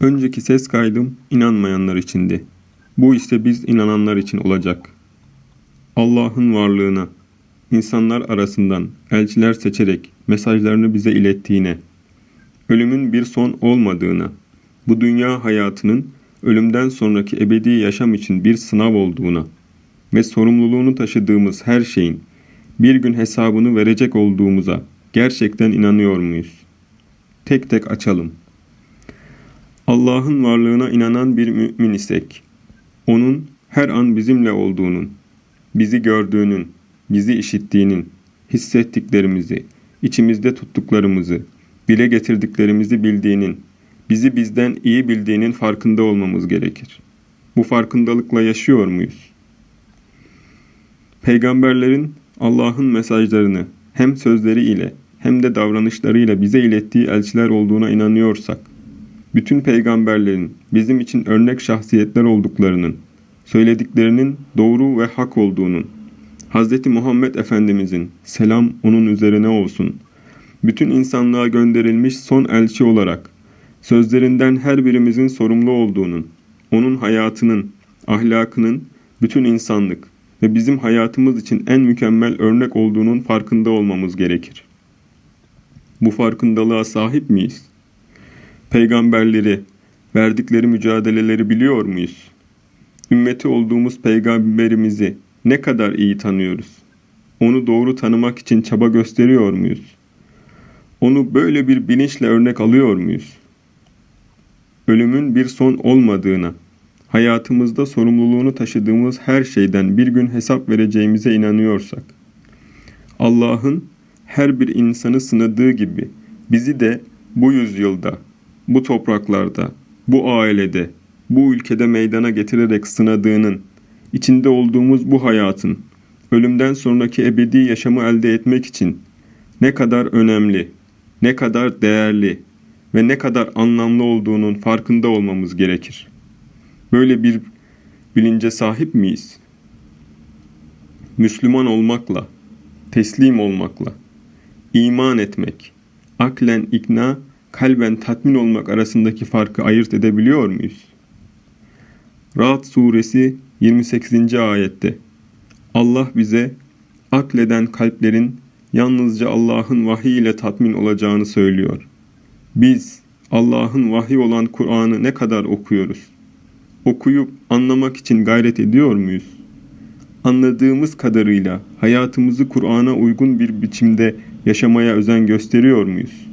Önceki ses kaydım inanmayanlar içindi. Bu ise biz inananlar için olacak. Allah'ın varlığına, insanlar arasından elçiler seçerek mesajlarını bize ilettiğine, ölümün bir son olmadığına, bu dünya hayatının ölümden sonraki ebedi yaşam için bir sınav olduğuna ve sorumluluğunu taşıdığımız her şeyin bir gün hesabını verecek olduğumuza gerçekten inanıyor muyuz? Tek tek açalım. Allah'ın varlığına inanan bir mümin isek, onun her an bizimle olduğunun, bizi gördüğünün, bizi işittiğinin, hissettiklerimizi, içimizde tuttuklarımızı, dile getirdiklerimizi bildiğinin, bizi bizden iyi bildiğinin farkında olmamız gerekir. Bu farkındalıkla yaşıyor muyuz? Peygamberlerin Allah'ın mesajlarını hem sözleriyle hem de davranışlarıyla bize ilettiği elçiler olduğuna inanıyorsak, bütün peygamberlerin bizim için örnek şahsiyetler olduklarının, söylediklerinin doğru ve hak olduğunun, Hz. Muhammed Efendimizin selam onun üzerine olsun, bütün insanlığa gönderilmiş son elçi olarak sözlerinden her birimizin sorumlu olduğunun, onun hayatının, ahlakının bütün insanlık ve bizim hayatımız için en mükemmel örnek olduğunun farkında olmamız gerekir. Bu farkındalığa sahip miyiz? Peygamberleri, verdikleri mücadeleleri biliyor muyuz? Ümmeti olduğumuz peygamberimizi ne kadar iyi tanıyoruz? Onu doğru tanımak için çaba gösteriyor muyuz? Onu böyle bir bilinçle örnek alıyor muyuz? Ölümün bir son olmadığına, hayatımızda sorumluluğunu taşıdığımız her şeyden bir gün hesap vereceğimize inanıyorsak, Allah'ın her bir insanı sınadığı gibi bizi de bu yüzyılda, bu topraklarda, bu ailede, bu ülkede meydana getirerek sınadığının, içinde olduğumuz bu hayatın, ölümden sonraki ebedi yaşamı elde etmek için ne kadar önemli, ne kadar değerli ve ne kadar anlamlı olduğunun farkında olmamız gerekir. Böyle bir bilince sahip miyiz? Müslüman olmakla, teslim olmakla, iman etmek, aklen ikna, kalben tatmin olmak arasındaki farkı ayırt edebiliyor muyuz? Ra'd suresi 28. ayette Allah bize akleden kalplerin yalnızca Allah'ın vahiy ile tatmin olacağını söylüyor. Biz Allah'ın vahiy olan Kur'an'ı ne kadar okuyoruz? Okuyup anlamak için gayret ediyor muyuz? Anladığımız kadarıyla hayatımızı Kur'an'a uygun bir biçimde yaşamaya özen gösteriyor muyuz?